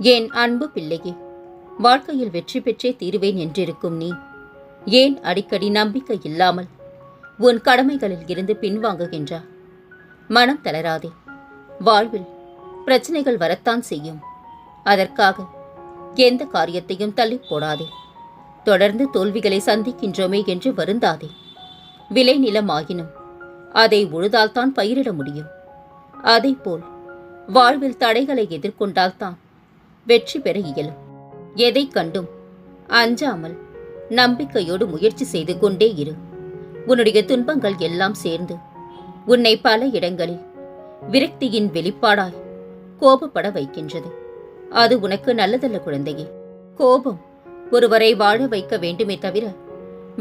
என் அன்பு பிள்ளையே வாழ்க்கையில் வெற்றி பெற்றே தீருவேன் என்றிருக்கும் நீ. ஏன் அடிக்கடி நம்பிக்கை இல்லாமல் உன் கடமைகளில் இருந்து பின்வாங்குகின்றா? மனம் தளராதே. வாழ்வில் பிரச்சனைகள் வரத்தான் செய்யும். அதற்காக எந்த காரியத்தையும் தள்ளி போடாதே. தொடர்ந்து தோல்விகளை சந்திக்கின்றோமே என்று வருந்தாதே. விளை நிலமாகினும் அதை உழுதால்தான் பயிரிட முடியும். அதேபோல் வாழ்வில் தடைகளை எதிர்கொண்டால்தான் வெற்றி பெற இயலும் எதை கண்டும் அஞ்சாமல் நம்பிக்கையோடு முயற்சி செய்து கொண்டே இரு. உன்னுடைய துன்பங்கள் எல்லாம் சேர்ந்து உன்னை பல இடங்களில் விரக்தியின் வெளிப்பாடாய் கோபப்பட வைக்கின்றது. அது உனக்கு நல்லதல்ல குழந்தையே. கோபம் ஒருவரை வாழ வைக்க வேண்டுமே தவிர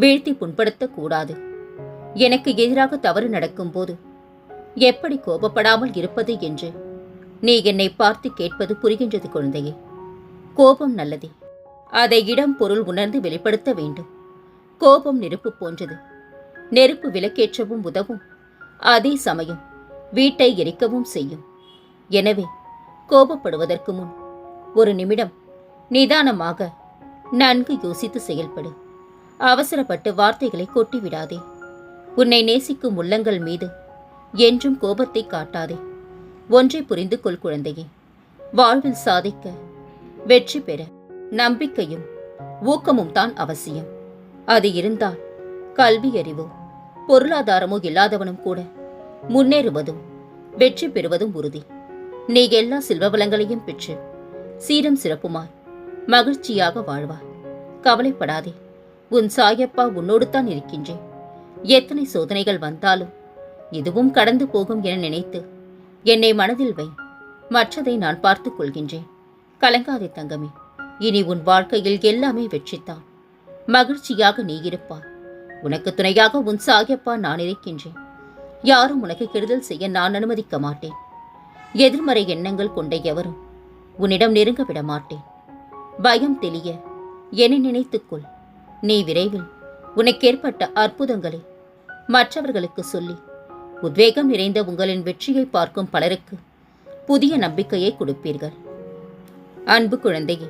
வீழ்த்தி புண்படுத்தக்கூடாது எனக்கு எதிராக தவறு நடக்கும்போது எப்படி கோபப்படாமல் இருப்பது என்று நீ என்னை பார்த்து கேட்பது புரிகின்றது குழந்தையே. கோபம் நல்லதே. அதை இடம் பொருள் உணர்ந்து வெளிப்படுத்த வேண்டும். கோபம் நெருப்பு போன்றது. நெருப்பு விளக்கேற்றவும் உதவும். அதே சமயம் வீட்டை எரிக்கவும் செய்யும். எனவே கோபப்படுவதற்கு முன் ஒரு நிமிடம் நிதானமாக நன்கு யோசித்து செயல்படு. அவசரப்பட்டு வார்த்தைகளை கொட்டிவிடாதே. உன்னை நேசிக்கும் உள்ளங்கள் மீது என்றும் கோபத்தை காட்டாதே. ஒன்றை புரிந்து கொள் குழந்தையே. வாழ்வில் சாதிக்க வெற்றி பெற நம்பிக்கையும் ஊக்கமும் தான் அவசியம். அது இருந்தால் கல்வி அறிவோ பொருளாதாரமோ இல்லாதவனும் கூட முன்னேறுவதும் வெற்றி பெறுவதும் உறுதி. நீ எல்லா செல்வ வளங்களையும் பெற்று சீரம் சிறப்புமாய் மகிழ்ச்சியாக வாழ்வாய். கவலைப்படாதே உன் சாயப்பா உன்னோடு தான் இருக்கின்றேன். எத்தனை சோதனைகள் வந்தாலும் இதுவும் கடந்து போகும் என நினைத்து என்னை மனதில் வை. மற்றதை நான் பார்த்துக் கொள்கின்றேன். கலங்காதே தங்கமே. இனி உன் வாழ்க்கையில் எல்லாமே வெற்றித்தான் மகிழ்ச்சியாக நீ இருப்பாய். உனக்கு துணையாக உன் சாகியப்பா நான் இருக்கின்றேன். யாரும் உனக்கு கெடுதல் செய்ய நான் அனுமதிக்க மாட்டேன். எதிர்மறை எண்ணங்கள் கொண்ட எவரும் உன்னிடம் நெருங்க விட மாட்டேன். பயம் தெளிய என்னை நினைத்துக்கொள் நீ விரைவில் உனக்கு ஏற்பட்ட அற்புதங்களை மற்றவர்களுக்கு சொல்லி உத்வேகம் நிறைந்த உங்களின் வெற்றியை பார்க்கும் பலருக்கு புதிய நம்பிக்கையை கொடுப்பீர்கள். அன்பு குழந்தையே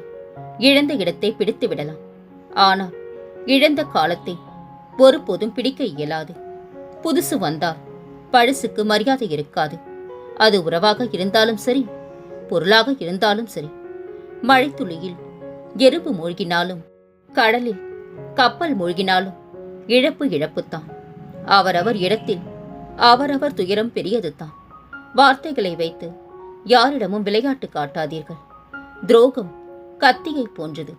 இழந்த இடத்தை பிடித்து விடலாம். ஆனால் இழந்த காலத்தை ஒருபோதும் பிடிக்க இயலாது. புதுசு வந்தால் பழசுக்கு மரியாதை இருக்காது. அது உறவாக இருந்தாலும் சரி பொருளாக இருந்தாலும் சரி. மழைத்துளியில் எறும்பு மூழ்கினாலும் கடலில் கப்பல் மூழ்கினாலும் இழப்பு இழப்புத்தான். அவரவர் இடத்தில் அவரவர் துயரம் பெரியதுதான். வார்த்தைகளை வைத்து யாரிடமும் விளையாட்டு காட்டாதீர்கள். துரோகம் கத்தியை போன்றது.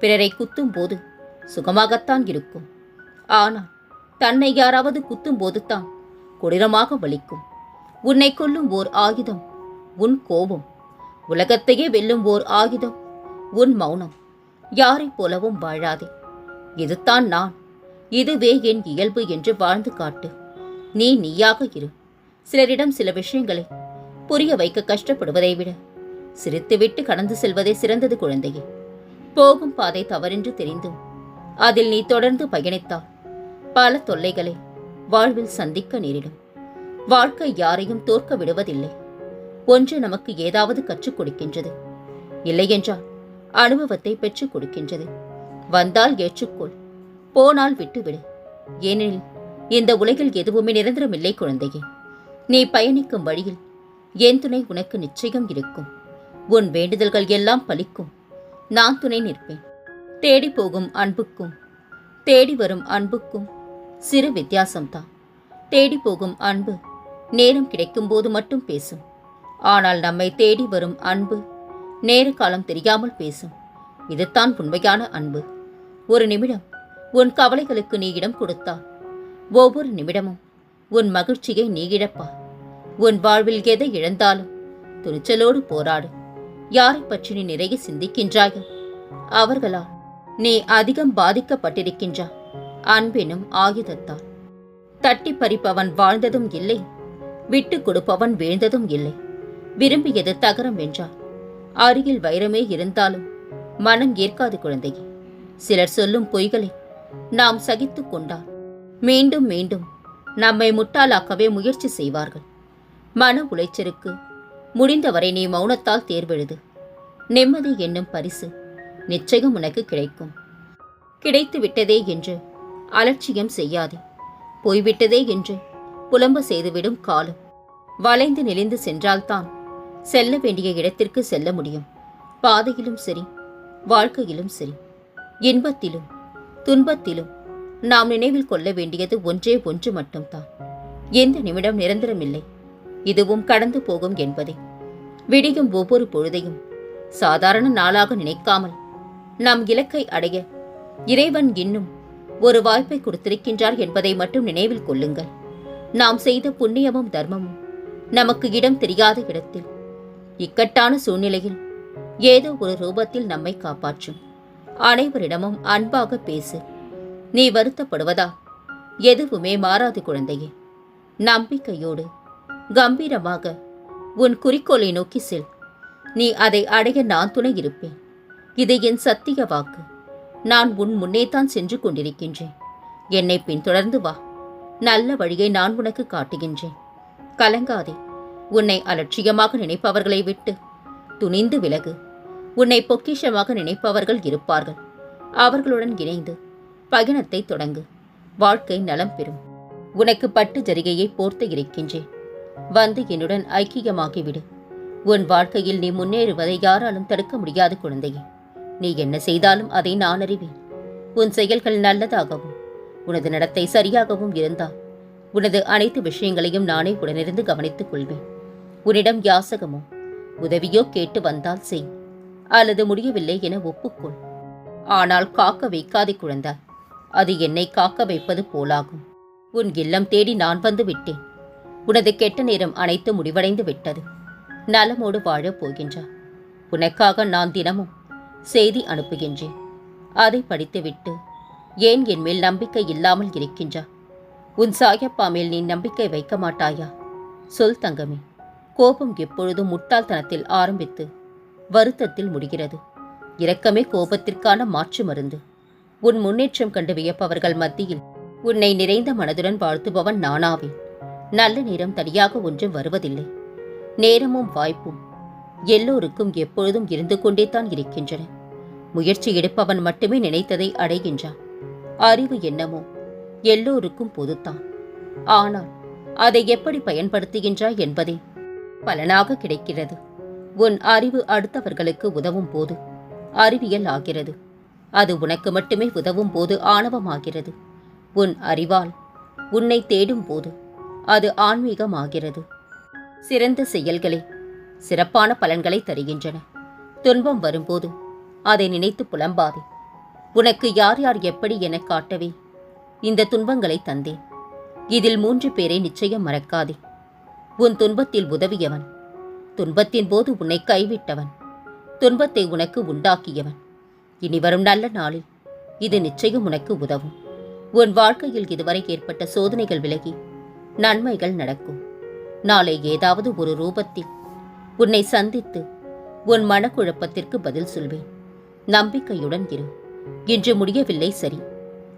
பிறரை குத்தும் போது சுகமாகத்தான் இருக்கும். ஆனால் தன்னை யாராவது குத்தும் போதுதான் கொடூரமாக வலிக்கும். உன்னை கொல்லும் ஓர் ஆயுதம் உன் கோபம் உலகத்தையே வெல்லும் ஓர் ஆயுதம் உன் மௌனம் யாரைப் போலவும் வாழாதே. இதுதான் நான். இதுவே என் இயல்பு என்று வாழ்ந்து காட்டு. நீ நீயாக இரு. சிலரிடம் சில விஷயங்களை புரிய வைக்க கஷ்டப்படுவதை விட சிரித்துவிட்டு கடந்து செல்வதே சிறந்தது குழந்தையே. போகும் பாதை தவறென்று தெரிந்தும் அதில் நீ தொடர்ந்து பயணித்தால் பல தொல்லைகளை வாழ்வில் சந்திக்க நேரிடும். வாழ்க்கை யாரையும் தோற்க விடுவதில்லை. ஒன்று நமக்கு ஏதாவது கற்றுக் கொடுக்கின்றது. இல்லையென்றால் அனுபவத்தை பெற்றுக் கொடுக்கின்றது. வந்தால் ஏற்றுக்கொள் போனால் விட்டுவிடு. ஏனெனில் இந்த உலகில் எதுவுமே நிரந்தரமில்லை குழந்தையே. நீ பயணிக்கும் வழியில் என் துணை உனக்கு நிச்சயம் இருக்கும்? உன் வேண்டுதல்கள் எல்லாம் பலிக்கும். நான் துணை நிற்பேன். தேடி போகும் அன்புக்கும் தேடி வரும் அன்புக்கும் சிறு வித்தியாசம்தான். தேடி போகும் அன்பு நேரம் கிடைக்கும்போது மட்டும் பேசும். ஆனால் நம்மை தேடி வரும் அன்பு நேர காலம் தெரியாமல் பேசும். இதுதான் உண்மையான அன்பு. ஒரு நிமிடம் உன் கவலைகளுக்கு நீ இடம் கொடுத்தால் ஒவ்வொரு நிமிடமும் உன் மகிழ்ச்சியை நீ இழப்பா. உன் வாழ்வில் எதை இழந்தாலும் துணிச்சலோடு போராடு. யாரைப் பற்றி நீ நிறைய சிந்திக்கின்றாயோ? அவர்களால் நீ அதிகம் பாதிக்கப்பட்டிருக்கின்றாய் அன்பெனும் ஆயுதத்தால். தட்டி பறிப்பவன் வாழ்ந்ததும் இல்லை. விட்டு கொடுப்பவன் வீழ்ந்ததும் இல்லை. விரும்பியது தகரம் என்றார் அருகில் வைரமே இருந்தாலும் மனம் ஏற்காது குழந்தையே. சிலர் சொல்லும் பொய்களை நாம் சகித்து கொண்டால் மீண்டும் மீண்டும் நம்மை முட்டாளாக்கவே முயற்சி செய்வார்கள். மன உளைச்சலுக்கு முடிந்தவரை நீ மௌனத்தால் தேர்வெழுது. நிம்மதி என்னும் பரிசு நிச்சயம் உனக்கு கிடைக்கும். கிடைத்து விட்டதே என்று அலட்சியம் செய்யாதே. போய்விட்டதே என்று புலம்ப செய்துவிடும் காலம். வளைந்து நெளிந்து சென்றால்தான் செல்ல வேண்டிய இடத்திற்கு செல்ல முடியும். பாதையிலும் சரி வாழ்க்கையிலும் சரி இன்பத்திலும் துன்பத்திலும் நாம் நினைவில் கொள்ள வேண்டியது ஒன்றே ஒன்று மட்டும்தான். எந்த நிமிடம் நிரந்தரமில்லை. இதுவும் கடந்து போகும் என்பதை. விடியும் ஒவ்வொரு பொழுதையும் சாதாரண நாளாக நினைக்காமல் நம் இலக்கை அடைய இறைவன் இன்னும் ஒரு வாய்ப்பை கொடுத்திருக்கின்றார் என்பதை மட்டும் நினைவில் கொள்ளுங்கள். நாம் செய்த புண்ணியமும் தர்மமும் நமக்கு இடம் தெரியாத இடத்தில் இக்கட்டான சூழ்நிலையில் ஏதோ ஒரு ரூபத்தில் நம்மை காப்பாற்றும். அனைவரிடமும் அன்பாக பேசு. நீ வருத்தப்படுவதா? எதுவுமே மாறாது குழந்தையே. நம்பிக்கையோடு கம்பீரமாக உன் குறிக்கோளை நோக்கி செல். நீ அதை அடைய நான் துணை இருப்பேன். இது என் சத்திய வாக்கு. நான் உன் முன்னே தான் சென்று கொண்டிருக்கின்றேன். என்னை பின்தொடர்ந்து வா. நல்ல வழியை நான் உனக்கு காட்டுகின்றேன். கலங்காதே. உன்னை அலட்சியமாக நினைப்பவர்களை விட்டு. துணிந்து விலகு. உன்னை பொக்கிஷமாக நினைப்பவர்கள் இருப்பார்கள். அவர்களுடன் இணைந்து பயணத்தை தொடங்கு. வாழ்க்கை நலம் பெறும். உனக்கு பட்டு ஜரிகையை போர்த்து இருக்கின்றேன். வந்து என்னுடன் ஐக்கியமாகிவிடு. உன் வாழ்க்கையில் நீ முன்னேறுவதை யாராலும் தடுக்க முடியாத குழந்தையே. நீ என்ன செய்தாலும் அதை நான் அறிவேன். உன் செயல்கள் நல்லதாகவும் உனது நடத்தை சரியாகவும் இருந்தால் உனது அனைத்து விஷயங்களையும் நானே உடனிருந்து கவனித்துக் கொள்வேன். உன்னிடம் யாசகமோ உதவியோ கேட்டு வந்தால் செய் அல்லது முடியவில்லை என ஒப்புக்கொள். ஆனால் காக்க வைக்காதே குழந்தாய். அது என்னை காக்க வைப்பது போலாகும். உன் இல்லம் தேடி நான் வந்து விட்டேன். உனது கெட்ட நேரம் அனைத்து முடிவடைந்து விட்டது. நலமோடு வாழப் போகின்றார் உனக்காக நான் தினமும் செய்தி அனுப்புகின்றேன். அதை படித்துவிட்டு ஏன் என் மேல் நம்பிக்கை இல்லாமல் இருக்கின்றா? உன் சாயப்பா மேல் நீ நம்பிக்கை வைக்க மாட்டாயா? சொல் தங்கமே. கோபம் எப்பொழுதும் முட்டாள்தனத்தில் ஆரம்பித்து வருத்தத்தில் முடிகிறது. இரக்கமே கோபத்திற்கான மாற்று மருந்து. உன் முன்னேற்றம் கண்டு வியப்பவர்கள் மத்தியில் உன்னை நிறைந்த மனதுடன் வாழ்த்துபவன் நானாவேன். நல்ல நேரம் தனியாக ஒன்றும் வருவதில்லை. நேரமும் வாய்ப்பும் எல்லோருக்கும் எப்பொழுதும் இருந்து கொண்டே தான் இருக்கின்றன. முயற்சி எடுப்பவன் மட்டுமே நினைத்ததை அடைகின்றான். அறிவு என்னமோ எல்லோருக்கும் பொதுத்தான். ஆனால் அதை எப்படி பயன்படுத்துகின்றாய் என்பதே பலனாக கிடைக்கிறது. உன் அறிவு அடுத்தவர்களுக்கு உதவும் போது அறிவியல் ஆகிறது. அது உனக்கு மட்டுமே உதவும் போது ஆணவமாகிறது. உன் அறிவால் உன்னை தேடும் போது அது ஆன்மீகமாகிறது. சிறந்த செயல்களே சிறப்பான பலன்களை தருகின்றன. துன்பம் வரும்போது அதை நினைத்து புலம்பாதே. உனக்கு யார் யார் எப்படி என காட்டவே இந்த துன்பங்களை தந்தேன். இதில் மூன்று பேரை நிச்சயம் மறக்காதே. உன் துன்பத்தில் உதவியவன் துன்பத்தின் போது உன்னை கைவிட்டவன் துன்பத்தை உனக்கு உண்டாக்கியவன். இனி வரும் நல்ல நாளில் இது நிச்சயம் உனக்கு உதவும். உன் வாழ்க்கையில் இதுவரை ஏற்பட்ட சோதனைகள் விலகி நன்மைகள் நடக்கும். நாளை ஏதாவது ஒரு ரூபத்தில் உன்னை சந்தித்து உன் மனக்குழப்பத்திற்கு பதில் சொல்வேன். நம்பிக்கையுடன் இரு. இன்று முடியவில்லை சரி.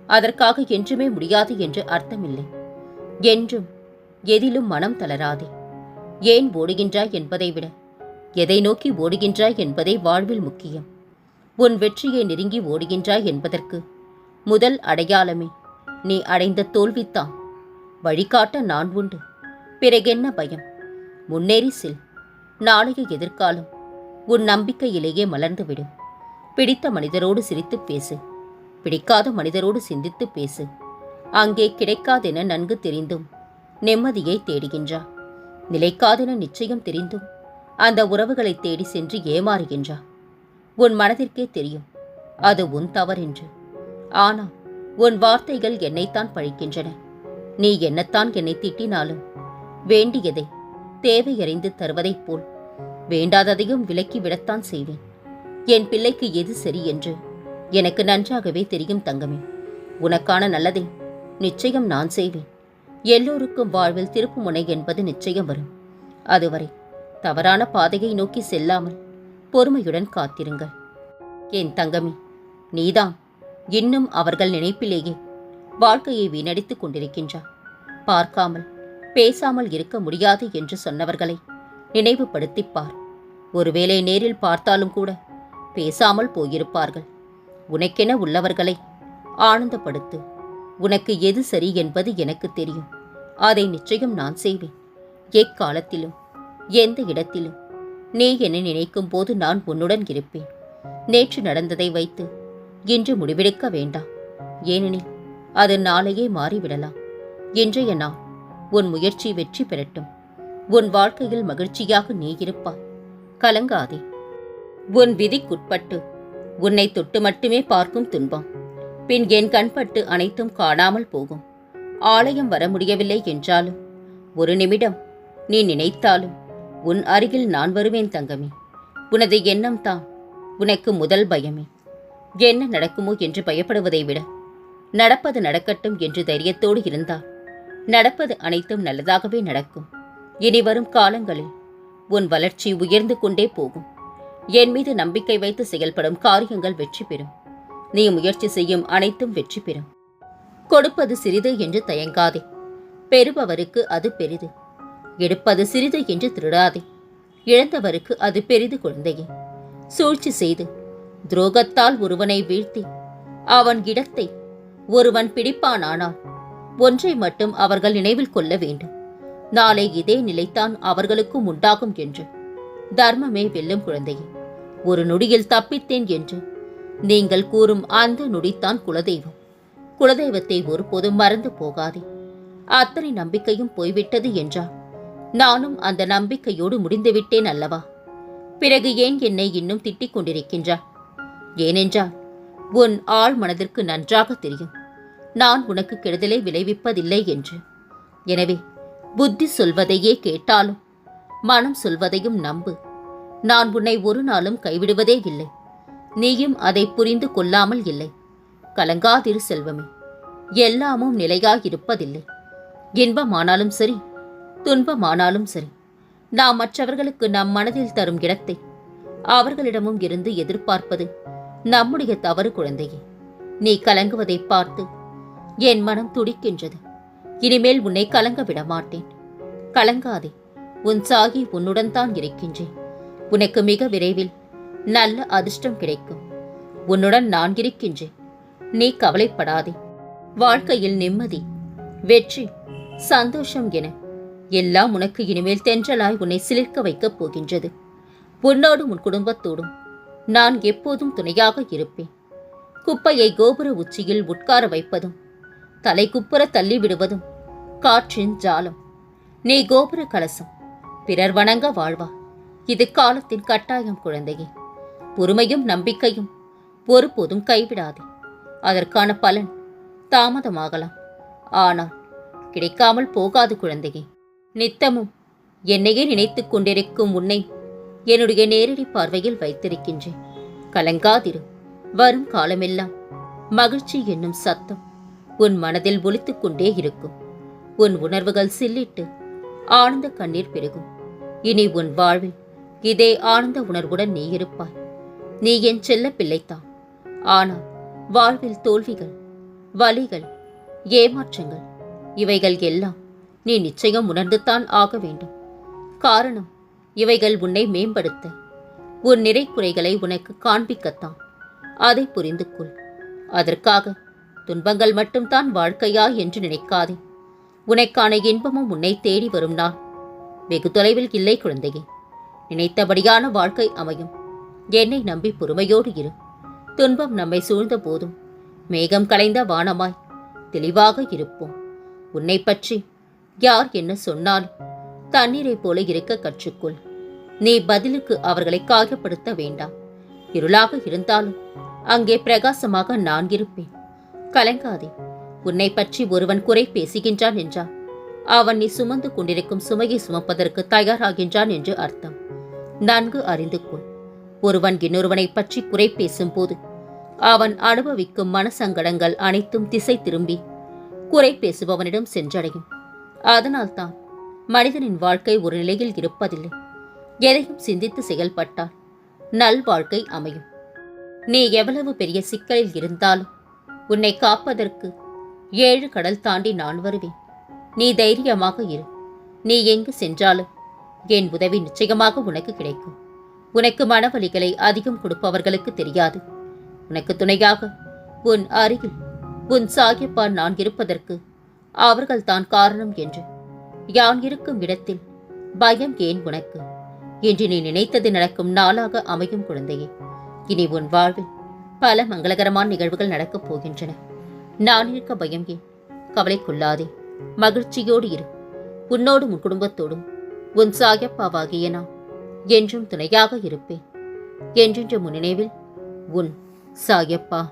அதற்காக என்றுமே முடியாது என்று அர்த்தமில்லை. என்றும் எதிலும் மனம் தளராதே. ஏன் ஓடுகின்றாய் என்பதை விட எதை நோக்கி ஓடுகின்றாய் என்பதே வாழ்வில் முக்கியம். உன் வெற்றியை நெருங்கி ஓடுகின்றாய் என்பதற்கு முதல் அடையாளமே நீ அடைந்த தோல்வித்தான். வழிகாட்ட நான் உண்டு. பிறகென்ன பயம்? முன்னேறி செல். நாளைய எதிர்காலம் உன் நம்பிக்கையிலேயே மலர்ந்துவிடும். பிடித்த மனிதரோடு சிரித்துப் பேசு. பிடிக்காத மனிதரோடு சிந்தித்துப் பேசு. அங்கே கிடைக்காதென நன்கு தெரிந்தும் நிம்மதியை தேடுகின்றா. நிலைக்காதென நிச்சயம் தெரிந்தும் அந்த உறவுகளை தேடி சென்று ஏமாறுகின்றா. உன் மனதிற்கே தெரியும் அது உன் தவறென்று. ஆனால் உன் வார்த்தைகள் என்னைத்தான் பழிக்கின்றன. நீ என்னத்தான் என்னை திட்டினாலும் வேண்டியதை தேவையறிந்து தருவதைப் போல் வேண்டாததையும் விலக்கி விடத்தான் செய்வேன். என் பிள்ளைக்கு எது சரி என்று எனக்கு நன்றாகவே தெரியும் தங்கமே. உனக்கான நல்லதை நிச்சயம் நான் செய்வேன். எல்லோருக்கும் வாழ்வில் திருப்புமுனை என்பது நிச்சயம் வரும். அதுவரை தவறான பாதையை நோக்கி செல்லாமல் பொறுமையுடன் காத்திருங்கள். என் தங்கமே நீதான் இன்னும் அவர்கள் நினைப்பிலேயே வாழ்க்கையை வீணடித்துக் கொண்டிருக்கின்றார். பார்க்காமல் பேசாமல் இருக்க முடியாது என்று சொன்னவர்களை நினைவுபடுத்திப் பார். ஒருவேளை நேரில் பார்த்தாலும் கூட பேசாமல் போயிருப்பார்கள். உனக்கென உள்ளவர்களை ஆனந்தப்படுத்து. உனக்கு எது சரி என்பது எனக்கு தெரியும். அதை நிச்சயம் நான் செய்வேன். எக்காலத்திலும் எந்த இடத்திலும். நீ என்னை நினைக்கும் போது நான் உன்னுடன் இருப்பேன். நேற்று நடந்ததை வைத்து இன்று முடிவெடுக்க வேண்டாம். ஏனெனில் அது நாளையே மாறிவிடலாம். இன்றைய நாள் உன் முயற்சி வெற்றி பெறட்டும். உன் வாழ்க்கையில் மகிழ்ச்சியாக நீ இருப்பாய். கலங்காதே. உன் விதிக்குட்பட்டு உன்னை தொட்டு மட்டுமே பார்க்கும் துன்பம். பின் என் கண்பட்டு அனைத்தும் காணாமல் போகும். ஆலயம் வர முடியவில்லை என்றாலும் ஒரு நிமிடம் நீ நினைத்தாலும் உன் அருகில் நான் வருவேன் தங்கமே. உனது எண்ணம் தான் உனக்கு முதல் பயமே. என்ன நடக்குமோ என்று பயப்படுவதை விட நடப்பது நடக்கட்டும் என்று தைரியத்தோடு இருந்தால் நடப்பது அனைத்தும் நல்லதாகவே நடக்கும். இனி வரும் காலங்களில் உன் வளர்ச்சி உயர்ந்து கொண்டே போகும். என் மீது நம்பிக்கை வைத்து செயல்படும் காரியங்கள் வெற்றி பெறும். நீ முயற்சி செய்யும் அனைத்தும் வெற்றி பெறும். கொடுப்பது சிறிது என்று தயங்காதே. பெறுபவருக்கு அது பெரிது. எடுப்பது சிறிது என்று திருடாதே. இழந்தவருக்கு அது பெரிது குழந்தையே. சூழ்ச்சி செய்து துரோகத்தால் ஒருவனை வீழ்த்தி அவன் இடத்தை ஒருவன் பிடிப்பானானால் ஒன்றை மட்டும் அவர்கள் நினைவில் கொள்ள வேண்டும். நாளை இதே நிலைத்தான் அவர்களுக்கும் உண்டாகும் என்று. தர்மமே வெல்லும் குழந்தையே ஒரு நொடியில் தப்பித்தேன் என்று. நீங்கள் கூறும் அந்த நொடித்தான் குலதெய்வம். குலதெய்வத்தை ஒருபோதும் மறந்து போகாதே. அத்தனை நம்பிக்கையும் போய்விட்டது என்றால் நானும் அந்த நம்பிக்கையோடு முடிந்துவிட்டேன் அல்லவா? பிறகு ஏன் என்னை இன்னும் திட்டிக் கொண்டிருக்கின்றார் ஏனென்றால் உன் ஆள் மனதிற்கு நன்றாக தெரியும். நான் உனக்கு கெடுதலை விளைவிப்பதில்லை என்று. எனவே புத்தி சொல்வதையே கேட்டாலும் மனம் சொல்வதையும் நம்பு. நான் உன்னை ஒரு நாளும் கைவிடுவதே இல்லை. நீயும் அதை புரிந்து கொள்ளாமல் இல்லை. கலங்காதிரு செல்வமே. எல்லாமும் நிலையாயிருப்பதில்லை. இன்பமானாலும் சரி துன்பமானாலும் சரி நாம் மற்றவர்களுக்கு நம் மனதில் தரும் இடத்தை அவர்களிடமும் இருந்து எதிர்பார்ப்பது நம்முடைய தவறு குழந்தையே நீ கலங்குவதை பார்த்து என் மனம் துடிக்கின்றது. இனிமேல் உன்னை கலங்க விட மாட்டேன் கலங்காதே உன் சாகி உன்னுடன் தான் இருக்கின்றேன். உனக்கு மிக விரைவில் நல்ல அதிர்ஷ்டம் கிடைக்கும். உன்னுடன் நான் இருக்கின்றேன். நீ கவலைப்படாதே. வாழ்க்கையில் நிம்மதி வெற்றி சந்தோஷம் என எல்லாம் உனக்கு இனிமேல் தென்றலாய் உன்னை சிலிர்க்க வைக்கப் போகின்றது. உன்னோடும் உன் குடும்பத்தோடும் நான் எப்போதும் துணையாக இருப்பேன். குப்பையை கோபுர உச்சியில் உட்கார வைப்பதும் தலை குப்புற தள்ளிவிடுவதும் காற்றின் ஜாலம். நீ கோபுர கலசம் பிறர் வணங்க வாழ்வா. இது காலத்தின் கட்டாயம் குழந்தையே. பொறுமையும் நம்பிக்கையும் ஒருபோதும் கைவிடாதே. அதற்கான பலன் தாமதமாகலாம். ஆனால் கிடைக்காமல் போகாது குழந்தையே. நித்தமும் என்னையே நினைத்துக் கொண்டிருக்கும் உன்னை என்னுடைய நேரடி பார்வையில் வைத்திருக்கின்றேன். கலங்காதிரு வரும் காலமெல்லாம் மகிழ்ச்சி என்னும் சத்தம் உன் மனதில் ஒலித்துக் கொண்டே இருக்கும். உன் உணர்வுகள் சில்லிட்டு ஆனந்த கண்ணீர் பெருகும். இனி உன் வாழ்வில் இதே ஆனந்த உணர்வுடன் நீ இருப்பாய். நீ என் செல்ல பிள்ளைத்தான் ஆனால் வாழ்வில் தோல்விகள் வலிகள் ஏமாற்றங்கள் இவைகள் எல்லாம் நீ நிச்சயம் உணர்ந்துதான் ஆக வேண்டும். காரணம் இவைகள் உன்னை மேம்படுத்த. உன் நிறை குறைகளை உனக்கு காண்பிக்கத்தான். அதை புரிந்து கொள். அதற்காக துன்பங்கள் மட்டும்தான் வாழ்க்கையா என்று நினைக்காதே. உனக்கான இன்பமும் உன்னை தேடி வரும் நாள் வெகு தொலைவில் இல்லை குழந்தையே. நினைத்தபடியான வாழ்க்கை அமையும். என்னை நம்பி பொறுமையோடு இரு. துன்பம் நம்மை சூழ்ந்த போதும். மேகம் கலைந்த வானமாய் தெளிவாக இருப்போம். உன்னை பற்றி யார் என்ன சொன்னாலும் தண்ணீரைப் போல இருக்க கற்றுக்கொள். நீ பதிலுக்கு அவர்களை காயப்படுத்த வேண்டாம். இருளாக இருந்தாலும் அங்கே பிரகாசமாக நான் இருப்பேன். கலங்காதே உன்னை பற்றி ஒருவன் குறை பேசுகின்றான் என்றான். அவன் நீ சுமந்து கொண்டிருக்கும் சுமையை சுமப்பதற்கு தயாராகின்றான் என்று அர்த்தம். நன்கு அறிந்து கொள். ஒருவன் இன்னொருவனை பற்றி குறை பேசும்போது அவன் அனுபவிக்கும் மனசங்கடங்கள் அனைத்தும் திசை திரும்பி குறை பேசுபவனிடம் சென்றடையும். அதனால்தான் மனிதனின் வாழ்க்கை ஒரு நிலையில் இருப்பதில்லை. எதையும் சிந்தித்து செயல்பட்டால் நல் வாழ்க்கை அமையும். நீ எவ்வளவு பெரிய சிக்கலில் இருந்தாலும் உன்னை காப்பதற்கு ஏழு கடல் தாண்டி நான் வருவேன். நீ தைரியமாக இரு. நீ எங்கு சென்றாலும் என் உதவி நிச்சயமாக உனக்கு கிடைக்கும். உனக்கு மனவழிகளை அதிகம் கொடுப்பவர்களுக்கு தெரியாது. உனக்கு துணையாக உன் அருகில் உன் சாகியப்பா நான் இருப்பதற்கு அவர்கள்தான் காரணம் என்று யான் இருக்கும் இடத்தில் பயம் ஏன் உனக்கு? என்று நீ நினைத்தது நடக்கும் நாளாக அமையும் குழந்தையே. இனி உன் வாழ்வில் பல மங்களகரமான நிகழ்வுகள் நடக்கப் போகின்றன. நான் இருக்க பயம் ஏன்? கவலைக்குள்ளாதே மகிழ்ச்சியோடு இரு. உன்னோடும் உன் குடும்பத்தோடும் உன் சாயப்பாவாகிய நான் என்றும் துணையாக இருப்பேன். என்றென்ற முன்னினைவில் உன் சாயப்பா